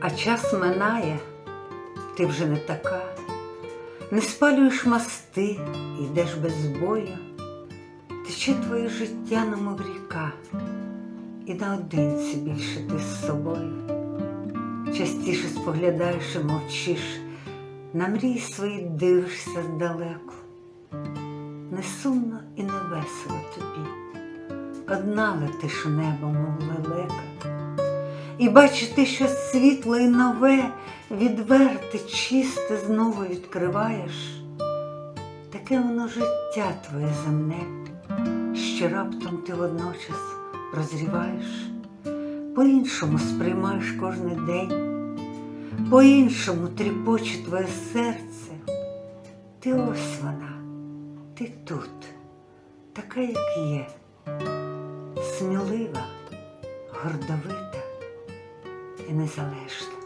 А час минає, ти вже не така, не спалюєш мости, йдеш без бою, тече твоє життя, немов ріка, і наодинці більше ти з собою. Частіше споглядаєш і мовчиш, на мрії свої дивишся здалеку. Не сумно і не весело тобі, одна летиш небо, мов лелека, і бачити щось світле і нове, відверте, чисте знову відкриваєш. Таке воно життя твоє земне, що раптом ти водночас прозріваєш, по-іншому сприймаєш кожний день, по-іншому тріпоче твоє серце. Ти ось вона, ти тут, така, як є, смілива, гордовита і незалежна.